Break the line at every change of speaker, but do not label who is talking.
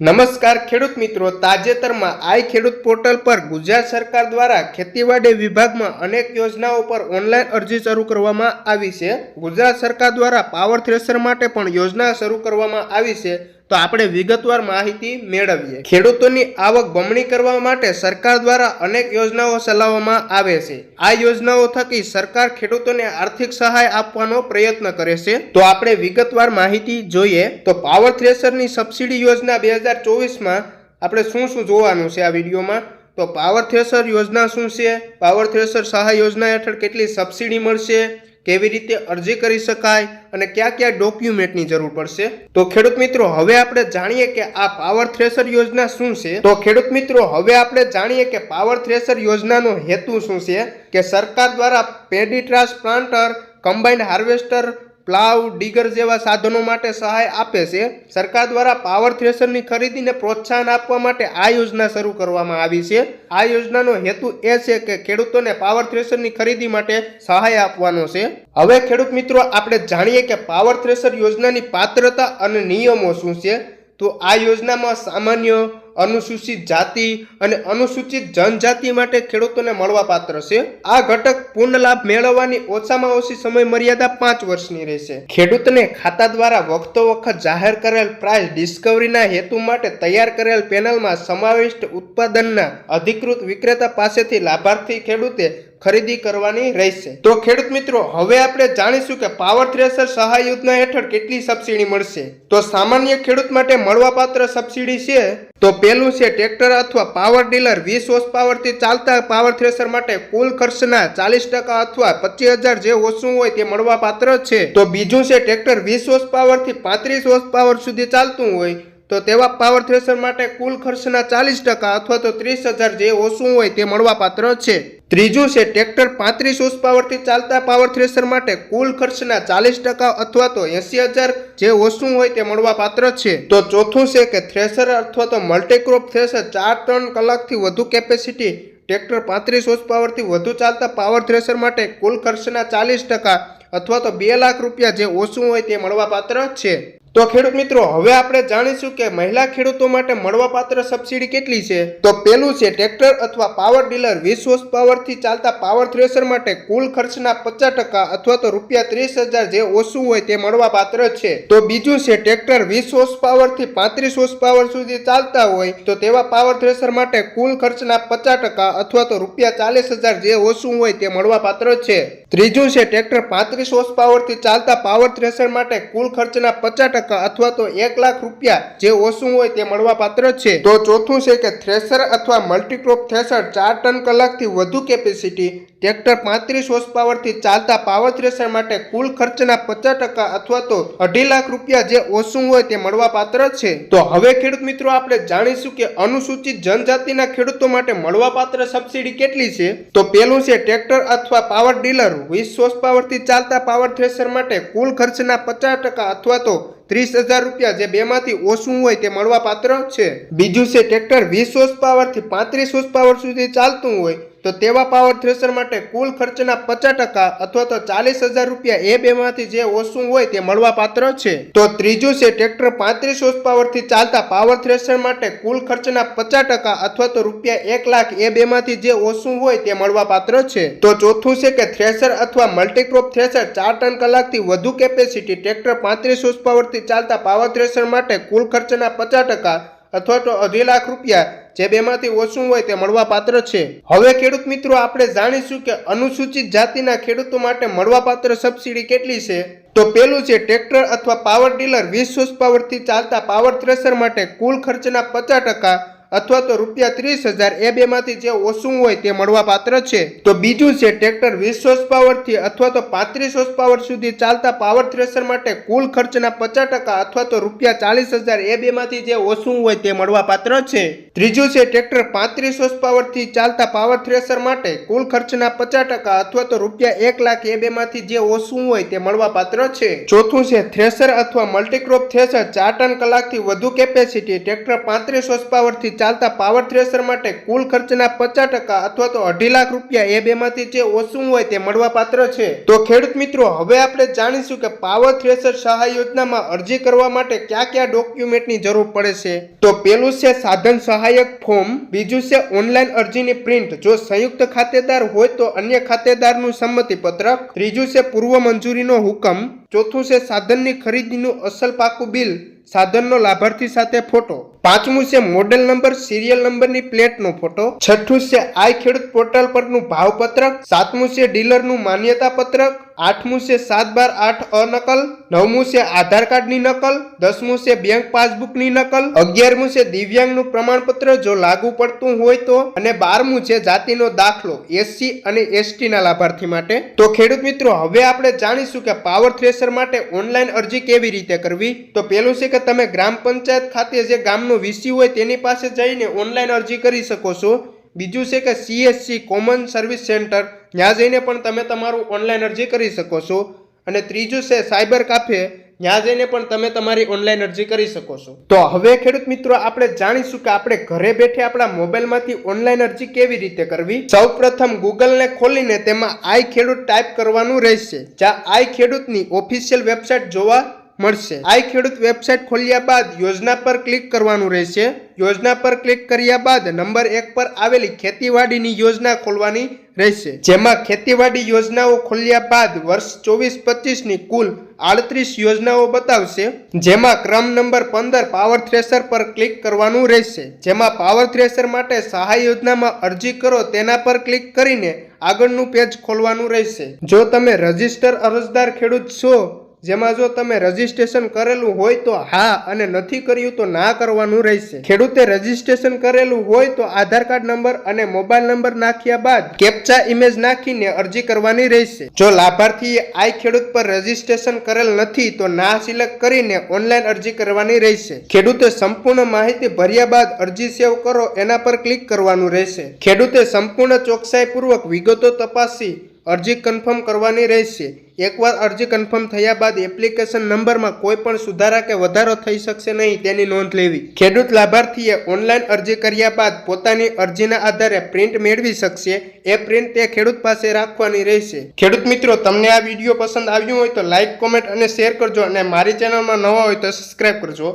નમસ્કાર ખેડૂત મિત્રો, તાજેતરમાં આઈ ખેડૂત પોર્ટલ પર ગુજરાત સરકાર દ્વારા ખેતીવાડી વિભાગમાં અનેક યોજનાઓ પર ઓનલાઈન અરજી શરૂ કરવામાં આવી છે. ગુજરાત સરકાર દ્વારા પાવર થ્રેશર માટે પણ યોજના શરૂ કરવામાં આવી છે. તો આપણે વિગતવાર માહિતી મેળવીએ. ખેડૂતોની આવક બમણી કરવા માટે સરકાર દ્વારા અનેક યોજનાઓ ચલાવવામાં આવે છે. આ યોજનાઓ થકી સરકાર ખેડૂતોને આર્થિક સહાય આપવાનો પ્રયત્ન કરે છે. તો આપણે વિગતવાર માહિતી જોઈએ તો પાવર થ્રેસરની સબસિડી યોજના બે હજાર ચોવીસમાં આપણે શું શું જોવાનું છે આ વિડીયોમાં? તો પાવર થ્રેસર યોજના શું છે? પાવર થ્રેસર સહાય યોજના હેઠળ કેટલી સબસિડી મળશે? કેવી રીતે અરજી કરી શકાય અને કયા કયા ડોક્યુમેન્ટની જરૂર પડશે? તો ખેડૂત મિત્રો, હવે આપણે જાણીએ કે આ પાવર થ્રેશર યોજના શું છે? તો ખેડૂત મિત્રો, હવે આપણે જાણીએ કે પાવર થ્રેશર યોજનાનો હેતુ શું છે? કે સરકાર દ્વારા paddy transplanter combined harvester plough digger જેવા સાધનો માટે સહાય આપે છે. સરકાર દ્વારા પાવર થ્રેશરની ખરીદીને પ્રોત્સાહન આપવા માટે આ યોજના શરૂ કરવામાં આવી છે. આ યોજનાનો હેતુ એ છે કે ખેડૂતોને પાવર થ્રેશરની ખરીદી માટે સહાય આપવાનો છે. હવે ખેડૂત મિત્રો, આપણે જાણીએ કે પાવર થ્રેશર યોજનાની પાત્રતા અને નિયમો શું છે? તો આ યોજનામાં સામાન્ય અનુસૂચિત જાતિ અને અનુસૂચિત જનજાતિ માટે ખેડૂતોને મળવાપાત્ર છે. આ ઘટક પૂર્ણ લાભ મેળવવાની ઓછામાં ઓછી સમય મર્યાદા પાંચ વર્ષની રહેશે. ખેડૂતને ખાતા દ્વારા વખતો વખત જાહેર કરેલ પ્રાઇસ ડિસ્કવરીના હેતુ માટે તૈયાર કરેલ પેનલમાં સમાવિષ્ટ ઉત્પાદનના અધિકૃત વિક્રેતા પાસેથી લાભાર્થી ખેડૂતે ખરીદી કરવાની રહેશે. તો ખેડૂત મિત્રો, હવે આપણે જાણીશું કે પાવર થ્રેસર સહાય યોજના હેઠળ કેટલી સબસિડી મળશે. તો સામાન્ય ખેડૂત માટે મળવાપાત્ર સબસિડી છે? તો પેલું છે ટ્રેક્ટર અથવા પાવર ડીલર વીસ હોર્સ પાવરથી ચાલતા પાવર થ્રેસર માટે કુલ ખર્ચના ચાલીસ ટકા અથવા પચીસ હજાર જે ઓછું હોય તે મળવા પાત્ર છે. તો બીજું છે ટ્રેક્ટર વીસ હોર્સ પાવરથી પાંત્રીસ હોર્સ પાવર સુધી ચાલતું હોય, તો તેવા પાવર થ્રેસર માટે કુલ ખર્ચના ચાલીસ ટકા અથવા તો ત્રીસ હજાર જે ઓછું હોય તે મળવાપાત્ર છે. ત્રીજું છે, ટ્રેક્ટર પાંત્રીસ હોર્સ પાવરથી ચાલતા પાવર થ્રેસર માટે કુલ ખર્ચના ચાલીસ ટકા અથવા તો એસી હજાર જે ઓછું હોય તે મળવાપાત્ર છે. તો ચોથું છે કે થ્રેશર અથવા તો મલ્ટીક્રોપ થ્રેશર ચાર ત્રણ કલાકથી વધુ કેપેસિટી ટ્રેક્ટર પાંત્રીસ હોર્સ પાવરથી વધુ ચાલતા પાવર થ્રેસર માટે કુલ ખર્ચના ચાલીસ ટકા અથવા તો બે લાખ રૂપિયા જે ઓછું હોય તે મળવાપાત્ર છે. તો ખેડૂત મિત્રો, હવે આપણે જાણીશું કે મહિલા ખેડૂતો માટે મળવાપાત્ર સબસિડી કેટલી છે? તો પેલું છે ટ્રેક્ટર અથવા પાવર ડીલર વીસ હોર્સ પાવરથી ચાલતા પાવર થ્રેશર માટે કુલ ખર્ચના પચાસ ટકા અથવા તો રૂપિયા ત્રીસ હજાર જે ઓછું હોય તે મળવાપાત્ર છે. તો બીજું છે ટ્રેક્ટર વીસ હોર્સ પાવરથી પાંત્રીસ હોર્સ પાવર સુધી ચાલતા હોય, તો તેવા પાવર થ્રેશર માટે કુલ ખર્ચના પચાસ ટકા અથવા તો રૂપિયા ચાલીસ હજાર જે ઓછું હોય તે મળવાપાત્ર છે. ત્રીજું છે, ટ્રેક્ટર પાંત્રીસ હોર્સ પાવરથી ચાલતા પાવર થ્રેસર માટે કુલ ખર્ચના પચાસ ટકા અથવા તો એક લાખ રૂપિયા જે ઓછું હોય તે મળવાપાત્ર છે. તો ચોથું છે કે થ્રેસર અથવા મલ્ટીક્રોપ થ્રેશર ચાર ટન કલાકથી વધુ કેપેસિટી ટ્રેક્ટર પાંત્રીસ હોર્સ પાવરથી ચાલતા પાવર થ્રેસર માટે કુલ ખર્ચના પચાસ ટકા અથવા તો અઢી લાખ રૂપિયા જે ઓછું હોય તે મળવાપાત્ર છે. તો હવે ખેડૂત મિત્રો આપણે જાણીશું કે અનુસૂચિત જનજાતિના ખેડૂતો માટે મળવાપાત્ર સબસિડી કેટલી છે? તો પેલું છે, ટ્રેક્ટર અથવા પાવર ડીલર વીસ હોર્સ પાવરથી ચાલતા પાવર થ્રેશર માટે કુલ ખર્ચના પચાસ ટકા અથવા તો ત્રીસ હજાર રૂપિયા જે બેમાંથી ઓછું હોય તે મળવાપાત્ર છે. બીજું છે ટ્રેક્ટર વીસ હોર્સ પાવરથી પાંત્રીસ હોર્સ પાવર સુધી ચાલતું હોય તો તેવા પાવર થ્રેશર માટે કુલ ખર્ચના પચાસ ટકા અથવા તો ચાલીસ હજાર રૂપિયા એ બેમાંથી જે ઓછું હોય તે મળવાપાત્ર છે. તો ત્રીજું છે ટ્રેક્ટર પાંત્રીસ હોર્સ પાવરથી ચાલતા પાવર થ્રેશર માટે કુલ ખર્ચના પચાસ ટકા અથવા તો રૂપિયા એક લાખ એ બેમાંથી જે ઓછું હોય તે મળવાપાત્ર છે. તો ચોથું છે કે થ્રેશર અથવા મલ્ટીક્રોપ થ્રેશર ચાર ટન કલાકથી વધુ કેપેસિટી ટ્રેક્ટર પાંત્રીસ હોર્સ પાવરથી ચાલતા પાવર થ્રેશર માટે કુલ ખર્ચના પચાસ ટકા અથવા તો અઢી લાખ રૂપિયા જે બેમાંથી ઓછું હોય તે મળવાપાત્ર છે. હવે ખેડૂત મિત્રો, આપણે જાણીશું કે અનુસૂચિત જાતિના ખેડૂતો માટે મળવાપાત્ર સબસિડી કેટલી છે? તો પેલું છે ટ્રેક્ટર અથવા પાવર ડીલર. વીસ હોર્સ પાવરથી ચાલતા પાવર થ્રેસર માટે કુલ ખર્ચના પચાસ ટકા અથવા તો રૂપિયા ત્રીસ હજાર એ બેમાંથી જે ઓછું હોય તે મળવાપાત્ર છે. તો બીજું છે ટ્રેક્ટર વીસ હોર્સ પાવરથી અથવા તો પાંત્રીસ હોર્સ પાવર સુધી ચાલતા પાવર થ્રેશર માટે કુલ ખર્ચના પચાસ ટકા અથવા તો રૂપિયા ચાલીસ હજાર એ બેમાંથી જે ઓછું હોય તે મળવાપાત્ર છે. ત્રીજું છે ટ્રેક્ટર પાંત્રીસ હોર્સ પાવરથી ચાલતા પાવર થ્રેશર માટે કુલ ખર્ચના પચાસ ટકા અથવા તો રૂપિયા એક લાખ એ બેમાંથી જે ઓછું હોય તે મળવાપાત્ર છે. ચોથું છે થ્રેસર અથવા મલ્ટીક્રોપ થ્રેસર ચાર ટન કલાકથી વધુ કેપેસિટી ટ્રેક્ટર પાંત્રીસ હોર્સ પાવરથી ચાલતા પાવર થ્રેસર માટે કુલ ખર્ચના પચાસ ટકા અથવા તો અઢી લાખ રૂપિયા એ બેમાંથી જે ઓછું હોય તે મળવા પાત્ર છે. તો ખેડૂત મિત્રો, હવે આપણે જાણીશું કે પાવર થ્રેસર સહાય યોજનામાં અરજી કરવા માટે કયા કયા ડોક્યુમેન્ટની જરૂર પડે છે. તો પેલું છે સાધન સહાયક ફોર્મ બીજું છે ઓનલાઈન અરજીની પ્રિન્ટ જો સંયુક્ત ખાતેદાર હોય તો અન્ય ખાતેદારનું સંમતિ પત્રક ત્રીજું છે પૂર્વ મંજૂરીનો હુકમ. ચોથું છે સાધનની ખરીદીનું અસલ પાકું બિલ. સાધનનો લાભાર્થી સાથે ફોટો. પાંચમું છે મોડેલ નંબર, સિરિયલ નંબરની પ્લેટનો ફોટો. છઠ્ઠું છે આઈ ખેડૂત પોર્ટલ પરનું ભાવપત્રક. સાતમું છે ડીલરનું માન્યતા પત્રક આઠમું છે સાત બાર આઠ અનકલ. નવમું છે આધાર કાર્ડની નકલ. દસમું છે બેંક પાસબુકની નકલ. અગિયારમું છે દિવ્યાંગનું પ્રમાણપત્ર જો લાગુ પડતું હોય તો. અને બારમું છે જાતિનો દાખલો એસસી અને એસટીના લાભાર્થી માટે. તો ખેડૂત મિત્રો, હવે આપણે જાણીશું કે પાવર થ્રેસર માટે ઓનલાઈન અરજી કેવી રીતે કરવી? તો પેલું છે કે તમે ગ્રામ પંચાયત ખાતે જે ગામનો વીસી હોય તેની પાસે જઈને ઓનલાઈન અરજી કરી શકો છો. બીજું છે કે સીએસસી કોમન સર્વિસ સેન્ટર ત્યાં જઈને પણ તમે તમારું ઓનલાઈન અરજી કરી શકો છો. અને ત્રીજું છે સાયબર કાફે ત્યાં જઈને પણ તમે તમારી ઓનલાઈન અરજી કરી શકો છો. તો હવે ખેડૂત મિત્રો, આપણે જાણીશું કે આપણે ઘરે બેઠે આપણા મોબાઈલમાંથી ઓનલાઈન અરજી કેવી રીતે કરવી? સૌ પ્રથમ ગૂગલને ખોલીને તેમાં આઈ ખેડૂત ટાઈપ કરવાનું રહેશે. જ્યાં આઈ ખેડૂતની ઓફિશિયલ વેબસાઇટ જોવા મળશે. આઈ ખેડૂત વેબસાઇટ ખોલ્યા બાદ યોજના પર ક્લિક કરવાનું રહેશે. યોજના પર ક્લિક કર્યા બાદ નંબર એક પર આવેલી ખેતીવાડીની યોજના ખોલવાની રહેશે. જેમાં ખેતીવાડી યોજનાઓ ખોલ્યા બાદ વર્ષ ચોવીસ પચીસની કુલ આડત્રીસ યોજનાઓ બતાવશે. જેમાં ક્રમ નંબર પંદર પાવર થ્રેસર પર ક્લિક કરવાનું રહેશે. જેમાં પાવર થ્રેસર માટે સહાય યોજનામાં અરજી કરો તેના પર ક્લિક કરીને આગળનું પેજ ખોલવાનું રહેશે. જો તમે રજિસ્ટર અરજદાર ખેડૂત છો જેમાં જો તમે રજીસ્ટ્રેશન કરેલું હોય તો હા અને નથી કર્યું તો ના કરવાનું રહેશે. ખેડૂતે રજીસ્ટ્રેશન કરેલું હોય તો આધાર કાર્ડ નંબર અને મોબાઈલ નંબર નાખ્યા બાદ કેપ્ચા ઇમેજ નાખીને અરજી કરવાની રહેશે. જો લાભાર્થીએ આઈ ખેડૂત પર રજીસ્ટ્રેશન કરેલ નથી તો ના સિલેક્ટ કરીને ઓનલાઈન અરજી કરવાની રહેશે. ખેડૂતે સંપૂર્ણ માહિતી ભર્યા બાદ અરજી સેવ કરો એના પર ક્લિક કરવાનું રહેશે. ખેડૂતે સંપૂર્ણ ચોકસાઈપૂર્વક વિગતો તપાસી અરજી કન્ફર્મ કરવાની રહેશે. એકવાર અરજી કન્ફર્મ થયા બાદ એપ્લિકેશન નંબરમાં કોઈ પણ સુધારા કે વધારો થઈ શકશે નહીં તેની નોંધ લેવી. ખેડૂત લાભાર્થીએ ઓનલાઈન અરજી કર્યા બાદ પોતાની અરજીના આધારે પ્રિન્ટ મેળવી શકશે. એ પ્રિન્ટ તે ખેડૂત પાસે રાખવાની રહેશે. ખેડૂત મિત્રો, તમને આ વીડિયો પસંદ આવ્યું હોય તો લાઇક કોમેન્ટ અને શેર કરજો અને મારી ચેનલમાં નવા હોય તો સબસ્ક્રાઈબ કરજો.